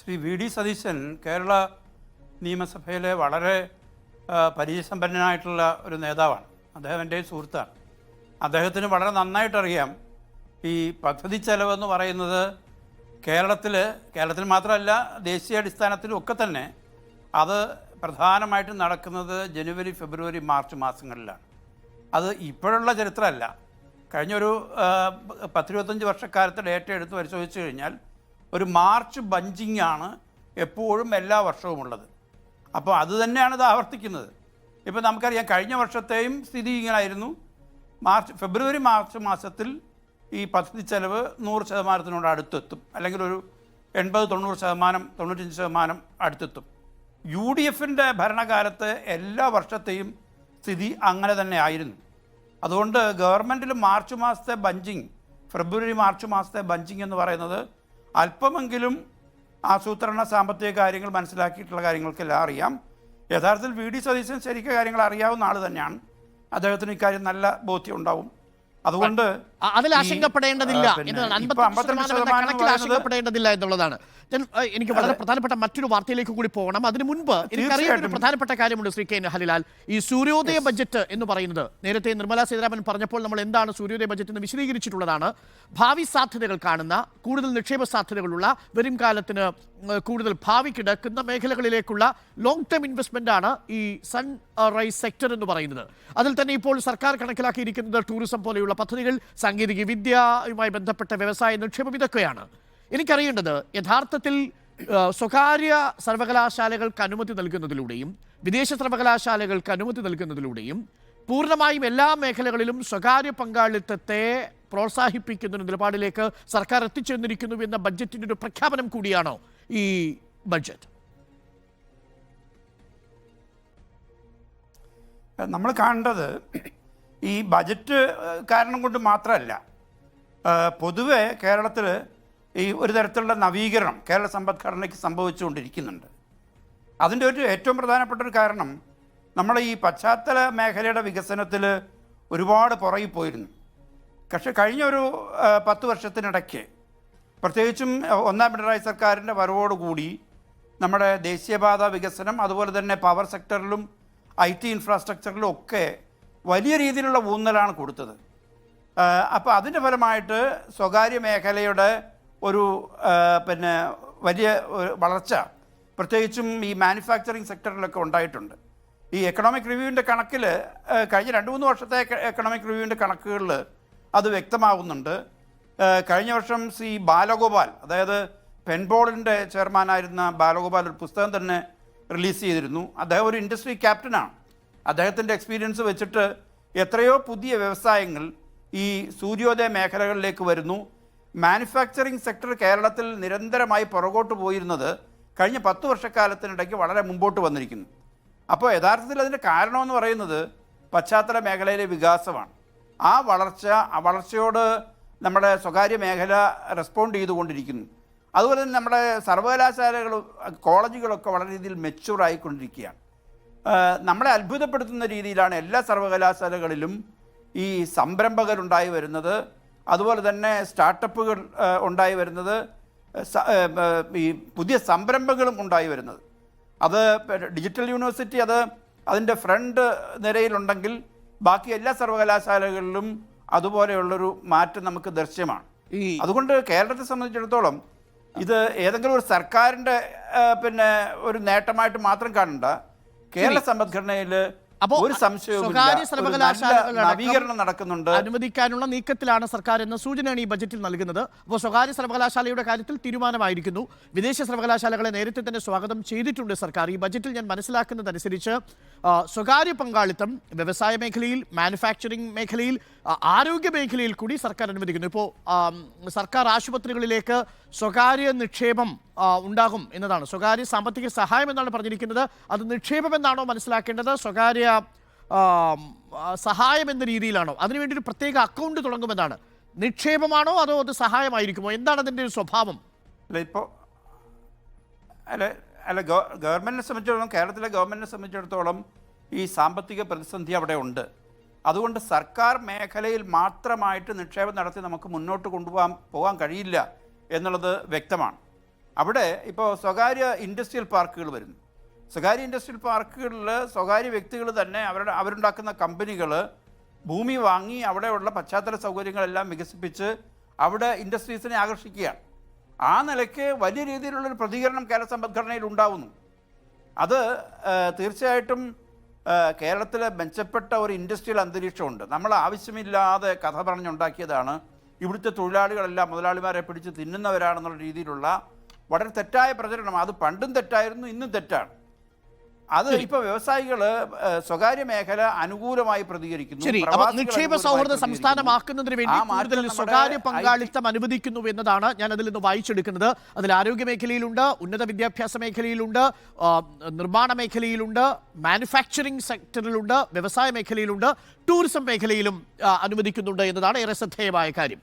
Shri V D Satheesan Kerala നിയമസഭയിലെ വളരെ പരിചയസമ്പന്നനായിട്ടുള്ള ഒരു നേതാവാണ്. അദ്ദേഹം എന്റെ സുഹൃത്താണ്. അദ്ദേഹത്തിന് വളരെ നന്നായിട്ടറിയാം ഈ പദ്ധതി ചെലവെന്ന് പറയുന്നത് കേരളത്തിൽ കേരളത്തിൽ മാത്രമല്ല ദേശീയ അടിസ്ഥാനത്തിലും ഒക്കെ തന്നെ അത് പ്രധാനമായിട്ടും നടക്കുന്നത് ജനുവരി ഫെബ്രുവരി മാർച്ച് മാസങ്ങളിലാണ്. അത് ഇപ്പോഴുള്ള ചരിത്രമല്ല. കഴിഞ്ഞൊരു പത്തിരുപത്തഞ്ച് വർഷക്കാലത്തെ ഡേറ്റ എടുത്ത് പരിശോധിച്ച് കഴിഞ്ഞാൽ ഒരു മാർച്ച് ബഞ്ചിങ് ആണ് എപ്പോഴും എല്ലാ വർഷവും ഉള്ളത്. അപ്പോൾ അത് തന്നെയാണ് ഇത് ആവർത്തിക്കുന്നത്. ഇപ്പോൾ നമുക്കറിയാം കഴിഞ്ഞ വർഷത്തെയും സ്ഥിതി ഇങ്ങനായിരുന്നു. മാർച്ച് ഫെബ്രുവരി മാർച്ച് മാസത്തിൽ ഈ പദ്ധതി ചെലവ് നൂറ് ശതമാനത്തിനോട് അടുത്തെത്തും. അല്ലെങ്കിൽ ഒരു എൺപത് തൊണ്ണൂറ് ശതമാനം തൊണ്ണൂറ്റഞ്ച് ശതമാനം അടുത്തെത്തും. യു ഡി എഫിന്റെ ഭരണകാലത്ത് എല്ലാ വർഷത്തെയും സ്ഥിതി അങ്ങനെ തന്നെ ആയിരുന്നു. അതുകൊണ്ട് ഗവൺമെന്റിൽ മാർച്ച് മാസത്തെ ബഞ്ചിങ് ഫെബ്രുവരി മാർച്ച് മാസത്തെ ബഞ്ചിങ് എന്ന് പറയുന്നത് അല്പമെങ്കിലും ആസൂത്രണ സാമ്പത്തിക കാര്യങ്ങൾ മനസ്സിലാക്കിയിട്ടുള്ള കാര്യങ്ങൾക്കെല്ലാം അറിയാം. യഥാർത്ഥത്തിൽ വി. ഡി. സതീശൻ ശരിക്കും കാര്യങ്ങൾ അറിയാവുന്ന ആൾ തന്നെയാണ്. അദ്ദേഹത്തിന് ഇക്കാര്യം നല്ല ബോധ്യം ഉണ്ടാവും. അതുകൊണ്ട് അതിൽ ആശങ്കപ്പെടേണ്ടതില്ല ആ, പിന്നെ. എന്നതാണ് ഇപ്പൊ അൻപത്തി 52 ശതമാനം കണക്കിൽ ആശങ്കപ്പെടേണ്ടതില്ല എന്നുള്ളതാണ്. എനിക്ക് വളരെ പ്രധാനപ്പെട്ട മറ്റൊരു വാർത്തയിലേക്ക് കൂടി പോകണം. അതിനു മുൻപ് എനിക്കറിയാവുന്ന ഒരു പ്രധാനപ്പെട്ട കാര്യമുണ്ട് ശ്രീ കെ ഹലിലാൽ. ഈ സൂര്യോദയ ബജറ്റ് എന്ന് പറയുന്നത് നേരത്തെ നിർമ്മലാ സീതാരാമൻ പറഞ്ഞപ്പോൾ നമ്മൾ എന്താണ് സൂര്യോദയ ബജറ്റ് എന്ന് വിശദീകരിച്ചിട്ടുള്ളതാണ്. ഭാവി സാധ്യതകൾ കാണുന്ന കൂടുതൽ നിക്ഷേപ സാധ്യതകളുള്ള വരും കാലത്തിന് കൂടുതൽ ഭാവി കിടക്കുന്ന മേഖലകളിലേക്കുള്ള ലോങ് ടേം ഇൻവെസ്റ്റ്മെന്റ് ആണ് ഈ സൺ റൈസ് സെക്ടർ എന്ന് പറയുന്നത്. അതിൽ തന്നെ ഇപ്പോൾ സർക്കാർ കണക്കിലാക്കിയിരിക്കുന്നത് ടൂറിസം പോലെയുള്ള പദ്ധതികൾ സാങ്കേതിക വിദ്യയുമായി ബന്ധപ്പെട്ട വ്യവസായ നിക്ഷേപം ഇതൊക്കെയാണ്. എനിക്കറിയേണ്ടത് യഥാർത്ഥത്തിൽ സ്വകാര്യ സർവകലാശാലകൾക്ക് അനുമതി നൽകുന്നതിലൂടെയും വിദേശ സർവകലാശാലകൾക്ക് അനുമതി നൽകുന്നതിലൂടെയും പൂർണമായും എല്ലാ മേഖലകളിലും സ്വകാര്യ പങ്കാളിത്തത്തെ പ്രോത്സാഹിപ്പിക്കുന്ന നിലപാടിലേക്ക് സർക്കാർ എത്തിച്ചേർന്നിരിക്കുന്നു എന്ന ബഡ്ജറ്റിന്റെ ഒരു പ്രഖ്യാപനം കൂടിയാണോ ഈ ബഡ്ജറ്റ്? നമ്മൾ കാണേണ്ടത് ഈ ബജറ്റ് കാരണം കൊണ്ട് മാത്രമല്ല പൊതുവെ കേരളത്തിൽ ഈ ഒരു തരത്തിലുള്ള നവീകരണം കേരള സമ്പദ്ഘടനയ്ക്ക് സംഭവിച്ചുകൊണ്ടിരിക്കുന്നുണ്ട്. അതിന്റെ ഒരു ഏറ്റവും പ്രധാനപ്പെട്ട ഒരു കാരണം നമ്മൾ ഈ പശ്ചാത്തല മേഖലയുടെ വികസനത്തിൽ ഒരുപാട് പുറകിൽ പോയിരുന്നു. പക്ഷെ കഴിഞ്ഞ ഒരു പത്ത് വർഷത്തിനിടയ്ക്ക് പ്രത്യേകിച്ചും ഒന്നാം പിണറായി സർക്കാരിന്റെ വരവോടുകൂടി നമ്മുടെ ദേശീയപാത വികസനം അതുപോലെ തന്നെ പവർ സെക്ടറിലും ഐ ടി ഇൻഫ്രാസ്ട്രക്ചറിലും ഒക്കെ വലിയ രീതിയിലുള്ള ഊന്നലാണ് കൊടുത്തത്. അപ്പോൾ അതിന്റെ ഫലമായിട്ട് സ്വകാര്യ മേഖലയുടെ ഒരു പിന്നെ വലിയ വളർച്ച പ്രത്യേകിച്ചും ഈ മാനുഫാക്ചറിങ് സെക്ടറിലൊക്കെ ഉണ്ടായിട്ടുണ്ട്. ഈ എക്കണോമിക് റിവ്യൂവിന്റെ കണക്കിൽ കഴിഞ്ഞ രണ്ട് മൂന്ന് വർഷത്തെ എക്കണോമിക് റിവ്യൂവിന്റെ കണക്കുകളിൽ അത് വ്യക്തമാകുന്നുണ്ട് കഴിഞ്ഞ വർഷം സി ബാലഗോപാൽ അതായത് പെൻബോളിന്റെ ചെയർമാനായിരുന്ന ബാലഗോപാൽ ഒരു പുസ്തകം തന്നെ റിലീസ് ചെയ്തിരുന്നു. അദ്ദേഹം ഒരു ഇൻഡസ്ട്രി ക്യാപ്റ്റനാണ്. അദ്ദേഹത്തിന്റെ എക്സ്പീരിയൻസ് വെച്ചിട്ട് എത്രയോ പുതിയ വ്യവസായങ്ങൾ ഈ സൂര്യോദയ മേഖലകളിലേക്ക് വരുന്നു. മാനുഫാക്ചറിങ് സെക്ടർ കേരളത്തിൽ നിരന്തരമായി പുറകോട്ട് പോയിരുന്നത് കഴിഞ്ഞ പത്ത് വർഷക്കാലത്തിനിടയ്ക്ക് വളരെ മുമ്പോട്ട് വന്നിരിക്കുന്നു. അപ്പോൾ യഥാർത്ഥത്തിൽ അതിന്റെ കാരണമെന്ന് പറയുന്നത് പശ്ചാത്തല മേഖലയിലെ വികാസമാണ്. ആ വളർച്ച ആ വളർച്ചയോട് നമ്മുടെ സ്വകാര്യ മേഖല റെസ്പോണ്ട് ചെയ്തുകൊണ്ടിരിക്കുന്നു. അതുപോലെ തന്നെ നമ്മുടെ സർവകലാശാലകളും കോളേജുകളൊക്കെ വളരെ രീതിയിൽ ആ, നമ്മളെ അത്ഭുതപ്പെടുത്തുന്ന രീതിയിലാണ് എല്ലാ സർവകലാശാലകളിലും ഈ സംരംഭകരുണ്ടായി വരുന്നത്. അതുപോലെ തന്നെ സ്റ്റാർട്ടപ്പുകൾ ഉണ്ടായി വരുന്നത്. ഈ പുതിയ സംരംഭങ്ങളും ഉണ്ടായി വരുന്നത്. അത് ഡിജിറ്റൽ യൂണിവേഴ്സിറ്റി അത് അതിന്റെ ഫ്രണ്ട് നിരയിലുണ്ടെങ്കിൽ ബാക്കി എല്ലാ സർവകലാശാലകളിലും അതുപോലെയുള്ളൊരു മാറ്റം നമുക്ക് ദൃശ്യമാണ്. അതുകൊണ്ട് കേരളത്തെ സംബന്ധിച്ചിടത്തോളം ഇത് ഏതെങ്കിലും ഒരു സർക്കാരിന്റെ പിന്നെ ഒരു നേട്ടമായിട്ട് മാത്രം കാണണ്ട. കേരള സമ്പദ്ഘടനയിൽ അപ്പോ ഒരു സ്വകാര്യ നവീകരണം നടക്കുന്നുണ്ട്. അനുവദിക്കാനുള്ള നീക്കത്തിലാണ് സർക്കാർ എന്ന സൂചനയാണ് ഈ ബജറ്റിൽ നൽകുന്നത്. അപ്പോൾ സ്വകാര്യ സർവകലാശാലയുടെ കാര്യത്തിൽ തീരുമാനമായിരിക്കുന്നു. വിദേശ സർവകലാശാലകളെ നേരത്തെ തന്നെ സ്വാഗതം ചെയ്തിട്ടുണ്ട് സർക്കാർ. ഈ ബജറ്റിൽ ഞാൻ മനസ്സിലാക്കുന്നതനുസരിച്ച് സ്വകാര്യ പങ്കാളിത്തം വ്യവസായ മേഖലയിൽ മാനുഫാക്ചറിംഗ് മേഖലയിൽ ആരോഗ്യ മേഖലയിൽ കൂടി സർക്കാർ അനുവദിക്കുന്നു. ഇപ്പോൾ സർക്കാർ ആശുപത്രികളിലേക്ക് സ്വകാര്യ നിക്ഷേപം ഉണ്ടാകും എന്നതാണ്. സ്വകാര്യ സാമ്പത്തിക സഹായം എന്നാണ് പറഞ്ഞിരിക്കുന്നത്. അത് നിക്ഷേപം എന്നാണോ മനസ്സിലാക്കേണ്ടത്? സ്വകാര്യ സഹായം എന്ന രീതിയിലാണോ? അതിനുവേണ്ടി ഒരു പ്രത്യേക അക്കൗണ്ട് തുടങ്ങുമെന്നാണ്. നിക്ഷേപമാണോ അതോ അത് സഹായമായിരിക്കുമോ? എന്താണ് അതിന്റെ ഒരു സ്വഭാവം? അല്ല ഇപ്പോൾ അല്ല അല്ല ഗവൺമെന്റിനെ സംബന്ധിച്ചിടത്തോളം കേരളത്തിലെ ഗവൺമെന്റിനെ സംബന്ധിച്ചിടത്തോളം ഈ സാമ്പത്തിക പ്രതിസന്ധി അവിടെ ഉണ്ട്. അതുകൊണ്ട് സർക്കാർ മേഖലയിൽ മാത്രമായിട്ട് നിക്ഷേപം നടത്തി നമുക്ക് മുന്നോട്ട് കൊണ്ടുപോകാൻ പോകാൻ കഴിയില്ല എന്നുള്ളത് വ്യക്തമാണ്. അവിടെ ഇപ്പോൾ സ്വകാര്യ ഇൻഡസ്ട്രിയൽ പാർക്കുകൾ വരുന്നു. സ്വകാര്യ ഇൻഡസ്ട്രിയൽ പാർക്കുകളിൽ സ്വകാര്യ വ്യക്തികൾ തന്നെ അവരുടെ അവരുണ്ടാക്കുന്ന കമ്പനികൾ ഭൂമി വാങ്ങി അവിടെയുള്ള പശ്ചാത്തല സൗകര്യങ്ങളെല്ലാം വികസിപ്പിച്ച് അവിടെ ഇൻഡസ്ട്രീസിനെ ആകർഷിക്കുകയാണ്. ആ നിലയ്ക്ക് വലിയ രീതിയിലുള്ളൊരു പ്രതികരണം കേരള സമ്പദ്ഘടനയിൽ ഉണ്ടാവുന്നു. അത് തീർച്ചയായിട്ടും കേരളത്തിലെ മെച്ചപ്പെട്ട ഒരു ഇൻഡസ്ട്രിയൽ അന്തരീക്ഷമുണ്ട്. നമ്മൾ ആവശ്യമില്ലാതെ കഥ പറഞ്ഞുണ്ടാക്കിയതാണ്. ഇവിടുത്തെ തൊഴിലാളികളെല്ലാം മുതലാളിമാരെ പിടിച്ച് തിന്നുന്നവരാണെന്നുള്ള രീതിയിലുള്ള വളരെ തെറ്റായ പ്രചരണം. അത് പണ്ടും തെറ്റായിരുന്നു ഇന്നും തെറ്റാണ്. അത് ഇപ്പൊ വ്യവസായികൾ സ്വകാര്യ മേഖല അനുകൂലമായി പ്രതികരിക്കുന്നു ശരി. നിക്ഷേപ സൗഹൃദ സംസ്ഥാനമാക്കുന്നതിന് വേണ്ടി കൂടുതൽ സ്വകാര്യ പങ്കാളിത്തം അനുവദിക്കുന്നു എന്നതാണ് ഞാൻ അതിൽ നിന്ന് വായിച്ചെടുക്കുന്നത്. അതിൽ ആരോഗ്യ മേഖലയിലുണ്ട് ഉന്നത വിദ്യാഭ്യാസ മേഖലയിലുണ്ട് നിർമ്മാണ മേഖലയിലുണ്ട് മാനുഫാക്ചറിംഗ് സെക്ടറിലുണ്ട് വ്യവസായ മേഖലയിലുണ്ട് ടൂറിസം മേഖലയിലും അനുവദിക്കുന്നുണ്ട് എന്നതാണ് ഏറെ ശ്രദ്ധേയമായ കാര്യം.